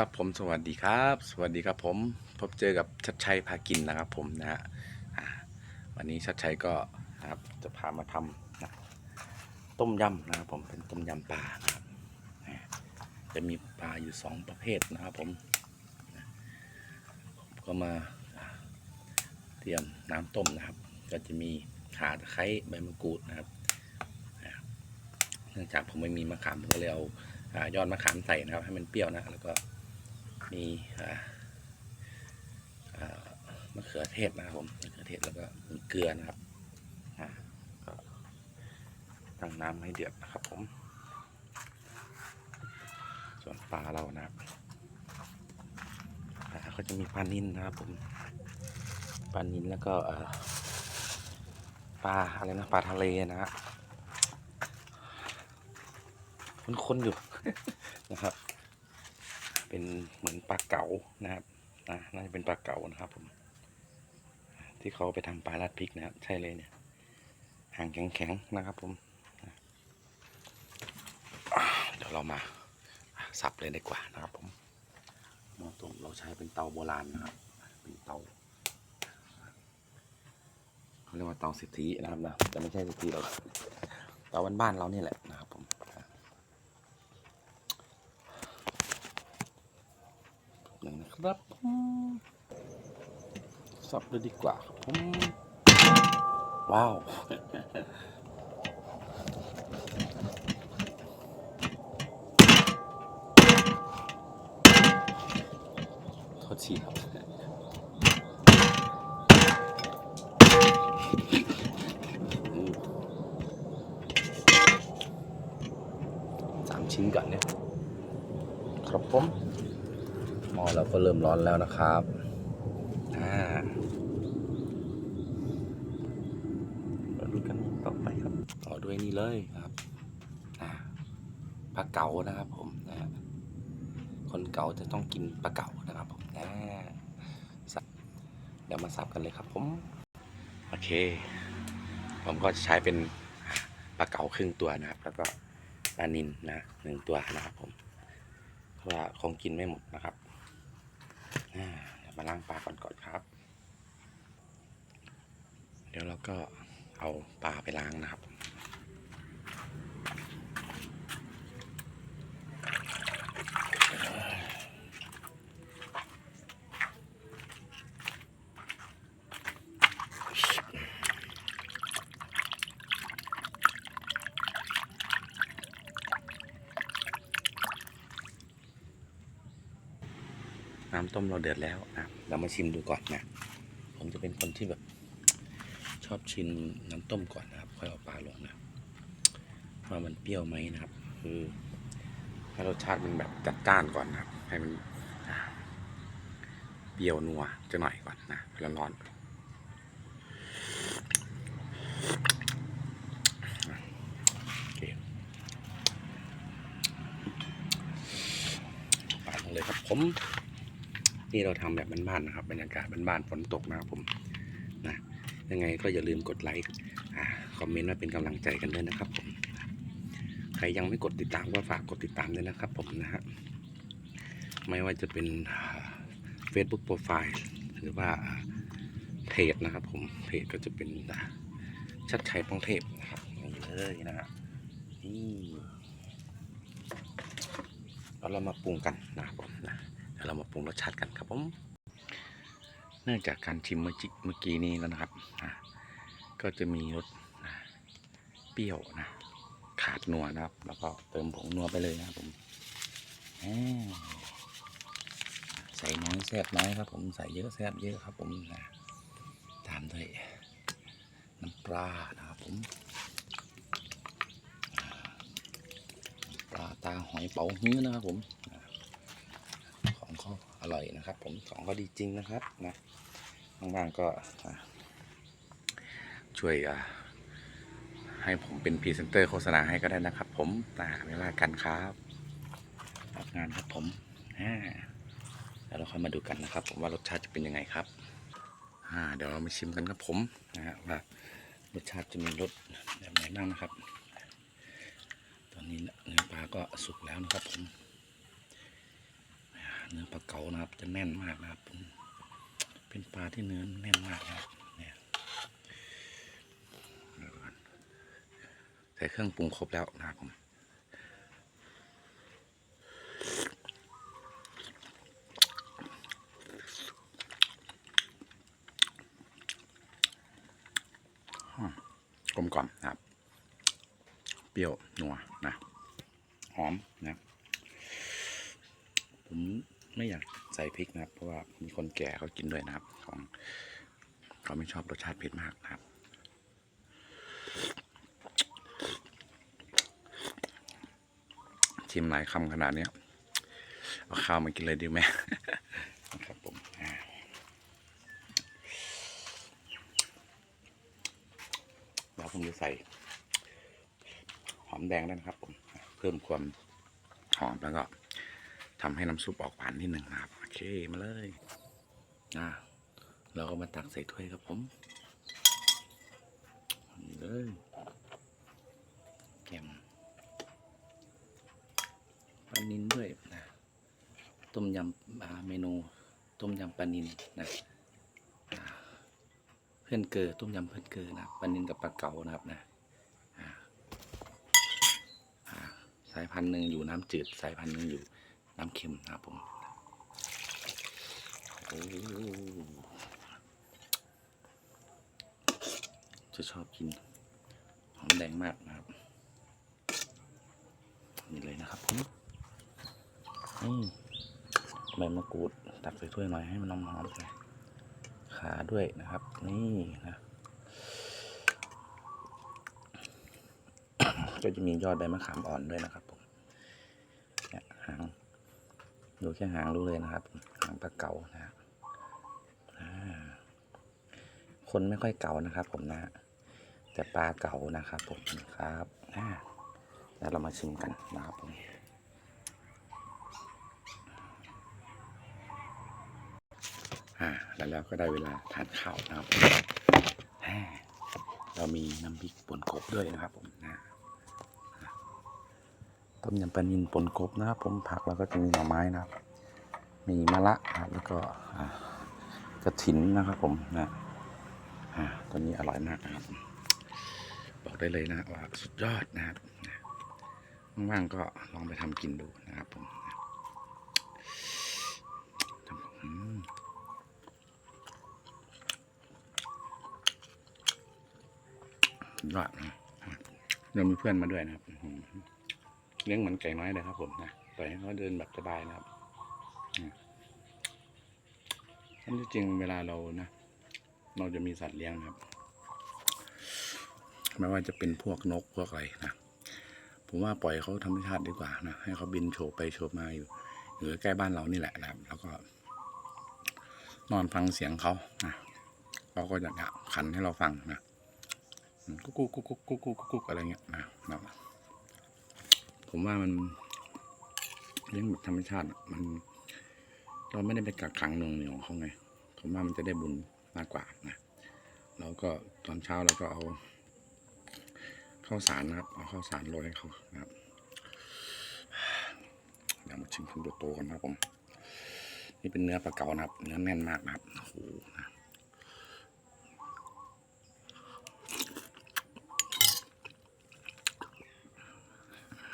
ครับผมสวัสดีครับ สวัสดีครับผมพบเจอกับชัดชัยพากินนะครับผมนะฮะวันนี้ชัดชัยก็นะครับจะพามาทำนะต้มยำนะครับผมเป็นต้มยำปลานะครับจะมีปลาอยู่สองประเภทนะครับผมก็มาเตรียมน้ำต้มนะครับ ก็จะมีข่าตะไคร้ใบมะกรูดนะครับเนื่องจากผมไม่มีมะขามผมก็เลยเอายอดมะขามใส่นะครับ ให้มันเปรี้ยวนะแล้วก็ มีมะเขือเทศนะครับผมมะเขือเทศแล้วก็มีเกลือนะครับก็ตั้งน้ำให้เดือดนะครับผม ส่วนปลาเรานะครับปลาก็จะมีปลานินนะครับผมปลานินแล้วก็ปลาอะไรนะปลาทะเลนะฮะคุ้นๆอยู่นะครับ เป็นเหมือนปลาเก๋านะครับนะน่าจะเป็นปลาเก๋านะครับผม ที่เขาไปทำปลาลัดพริกนะครับใช่เลยเนี่ยหางแข็งๆนะครับผมเดี๋ยวเรามาสับเลยดีกว่านะครับผมม้อต้มเราใช้เป็นเตาโบราณนะครับ เป็นเตาเขาเรียกว่าเตาเศรษฐีนะครับนะแต่ไม่ใช่เศรษฐีหรอกเตาบ้านๆเรานี่แหละนะ ครับผมสับเลยดีกว่าครับผมว้าวโทษทีครับสามชิ้นก่อนเนี่ยครับผม เราก็เริ่มร้อนแล้วนะครับอ่าเราดูกันต่อไปครับ ต่อด้วยนี่เลยครับอ่าปลาเก๋านะครับผมนะฮะคนเก๋าจะต้องกินปลาเก๋านะครับผมนะสับเดี๋ยวมาสับกันเลยครับผม โอเค ผมก็จะใช้เป็นปลาเก๋าครึ่งตัวนะครับ แล้วก็ปลานินนะหนึ่งตัวนะครับผม เพราะว่าคงกินไม่หมดนะครับอ่าเดี๋ยว มาล้างปลาก่อนก่อนครับ เดี๋ยวเราก็เอาปลาไปล้างนะครับ น้ำต้มเราเดือดแล้วนะเรามาชิมดูก่อนนะ ผมจะเป็นคนที่แบบ ชอบชิมน้ำต้มก่อนนะครับ ค่อยเอาปลาลงนะว่ามันเปรี้ยวไหมนะครับ คือให้รสชาติมันแบบจัดจ้านก่อนนะครับ ให้มันเปรี้ยวนัวจะหน่อยก่อนนะร้อนๆโอเคปลาลงเลยครับผม นี่เราทำแบบบ้านๆนะครับบรรยากาศบ้านๆฝนตกนะครับผมนะยังไงก็อย่าลืมกดไลค์อ่าคอมเมนต์มาเป็นกำลังใจกันด้วยนะครับผมใครยังไม่กดติดตามก็ฝากกดติดตามด้วยนะครับผมนะฮะไม่ว่าจะเป็น Facebook Profile หรือว่าเพจนะครับผมเพจก็จะเป็นชัดชัยป้องเทพนะครับนี่เลยนะฮะนี่เรามาปรุงกันนะครับผมนะ ยวเรามาปรุงรสชาติกันครับผมเนื่องจากการชิมเมื่อจิเมื่อกี้นี้แล้วนะครับอะก็จะมีรสเปรี้ยวนะขาดนัวนะครับ แล้วก็เติมผงนัวไปเลยนะครับผมใส่น้อยแซ่บน้อยครับ ผมใส่เยอะแซ่บเยอะครับ ผมนะตามด้วยน้ำปลานะครับผมปลาตาหอยเป๋าฮื้อนะครับผม อร่อยนะครับ ผมของเขาดีจริงนะครับนะว่างๆก็ช่วยให้ผมเป็นพรีเซนเตอร์โฆษณาให้ก็ได้นะครับ ผมอ่าไม่ว่ากันครับรับงานครับผมแล้วเราค่อยมาดูกันนะครับ ผมว่ารสชาติจะเป็นยังไงครับเดี๋ยวเรามาชิมกันครับผมนะฮะว่ารสชาติจะมีรสแบบไหนบ้างนะครับ ตอนนี้เนื้อปลาก็สุกแล้วนะครับผม เนื้อปลาเก๋านะครับ จะแน่นมากนะครับ เป็นเป็นปลาที่เนื้อแน่นมากนะครับเนี่ยใส่เครื่องปรุงครบแล้วนะครับผมอืมกลมกล่อมนะครับ เปรี้ยวนัวนะ หอมนะผม ไม่อยากใส่พริกนะครับ เพราะว่ามีคนแก่เขากินด้วยนะครับ ของเขาไม่ชอบรสชาติเผ็ดมากนะครับชิมหลายคำขนาดนี้เอาข้าวมากินเลยดีไหมนะครับผมแล้วผมจะใส่ หอมแดงด้วยนะครับผม เพิ่มความหอมแล้วก็ ทำให้น้ำซุปออกหวานนิดหนึ่งนะครับ โอเค มาเลยอ่าเราก็มาตักใส่ถ้วยครับผมนี่เลยแกมปลานินด้วยนะต้มยำอ่าเมนูต้มยำปลานินนะเพื่อนเกลือต้มยำเพื่อนเกลือนะปลานินกับปลาเก๋านะครับนะอ่าสายพันธุ์หนึ่งอยู่น้ำจืดสายพันธุ์หนึ่งอยู่ น้ำเค็มนะครับผมจะชอบกินหอมแดงมากนะครับนี่เลยนะครับผมนี่ใบมะกรูดตักใส่ถ้วยหน่อยให้มันหอมๆเลยขาด้วยนะครับ นี่นะก็จะมียอดใบมะขามอ่อนด้วยนะครับผมเนี่ยหางดู แค่หางรู้เลยนะครับ หางปลาเก๋านะครับคนไม่ค่อยเก๋านะครับ ผมนะ แต่ปลาเก๋านะครับ ผมครับอ่าแล้วเรามาชิมกันนะครับผมอ่าแล้วเราก็ได้เวลาทานข้าวนะครับอ่าเรามีน้ำพริกป่นกบด้วยนะครับ ผมนะต้มยำปลานินปนกบนะครับผมผักแล้วก็จะมีหน่อไม้นะครับ มีมะระครับแล้วก็กระถินนะครับผมนะตัวนี้อร่อยมากนะครับ บอกได้เลยนะว่าสุดยอดนะครับว่างๆก็ลองไปทำกินดูนะครับผมนะอืมสุดยอดนะเรามีเพื่อนมาด้วยนะครับเลี้ยงเหมือนไก่น้อยเลยครับผมนะปล่อยให้เขาเดินแบบสบายนะครับ อืมอันที่จริงเวลาเรานะ เราจะมีสัตว์เลี้ยงนะครับ ไม่ว่าจะเป็นพวกนกพวกอะไรนะ ผมว่าปล่อยเขาธรรมชาติดีกว่านะ ให้เขาบินโฉบไปโฉบมาอยู่อยู่ใกล้บ้านเรานี่แหละนะครับ แล้วก็ นอนฟังเสียงเขานะเขาก็จะขันให้เราฟังนะกุ๊กกุ๊กกุ๊กกุ๊กกุ๊กกุ๊กกุ๊กอะไรเงี้ยนะนะผมว่ามันเลี้ยงแบบธรรมชาติมัน เราไม่ได้ไปกักขังหน่วงเหนียวเขาไงผมว่ามันจะได้บุญมากกว่านะแล้วก็ตอนเช้าเราก็เอาข้าวสารนะครับ เอาข้าวสารโรยให้เขานะครับเดี๋ยวมาชิมคุณโตๆกันนะครับผม นี่เป็นเนื้อปลาเก๋านะครับ เนื้อแน่นมากนะครับโอ้โหนะ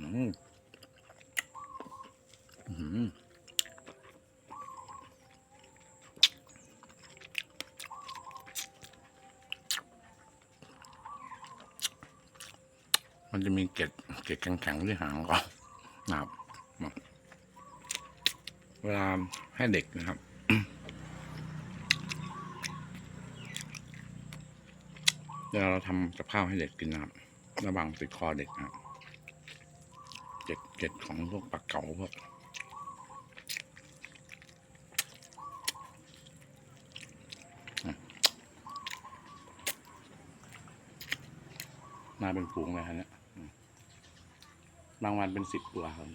อืมอื้อ มันจะมีเกล็ดเกล็ดแข็งๆที่หางก่อนนะครับ เวลาให้เด็กนะครับเวลาเราทำกับข้าวให้เด็กกินนะครับ ระวังติดคอเด็กนะครับเกล็ดเกล็ดของพวกปลาเก๋าพวกมาเป็นฝูงเลยฮะเนี่ย บางวันเป็นสิบตัวครับ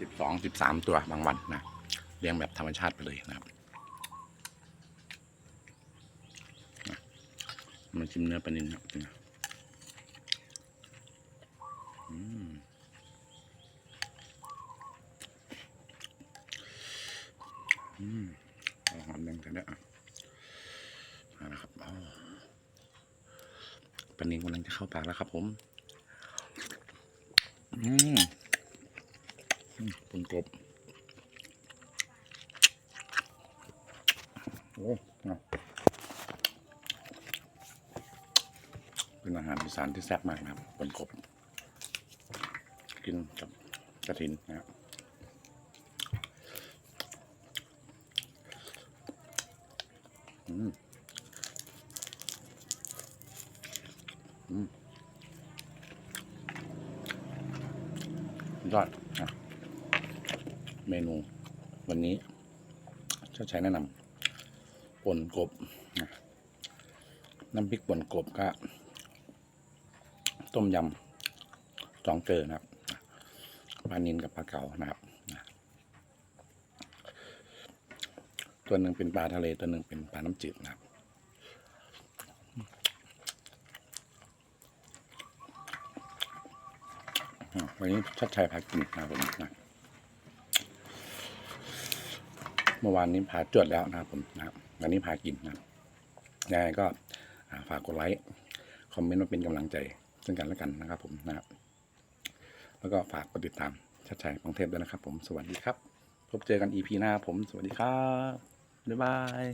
สิบสองสิบสามตัวบางวันนะเลี้ยงแบบธรรมชาติไปเลยนะครับนะมาชิมเนื้อปลานินครับเป็นไงอืมอืมเอาหอมแดงแต่เนี้ยอะเอาละครับเอาปลานินกำลังจะเข้าปากแล้วครับผม อืมอืมปนกบโอ้เป็นอาหารอีสานที่แซ่บมากนะครับปนกบ กินกับกระถินนะครับอืม ยอดนะเมนูวันนี้เจ้าชายแนะนำป่นกบนะน้ำพริกป่นกบก็ต้มยำสองเกลือนะครับปลานินกับปลาเก๋านะครับนะตัวหนึ่งเป็นปลาทะเลตัวหนึ่งเป็นปลาน้ำจืดนะครับอะ วันนี้ชัดชัยพากินนะผมนะเมื่อวานนี้พาจวดแล้วนะผมนะครับวันนี้พากินนะยังไงก็ฝากกดไลค์คอมเมนต์มาเป็นกำลังใจ ซึ่งกันและกันนะครับผมนะครับแล้วก็ฝากกดติดตามชัดชัยกรุงเทพด้วยนะครับ ผมสวัสดีครับ พบเจอกัน EP หน้าผมสวัสดีครับบ๊ายบาย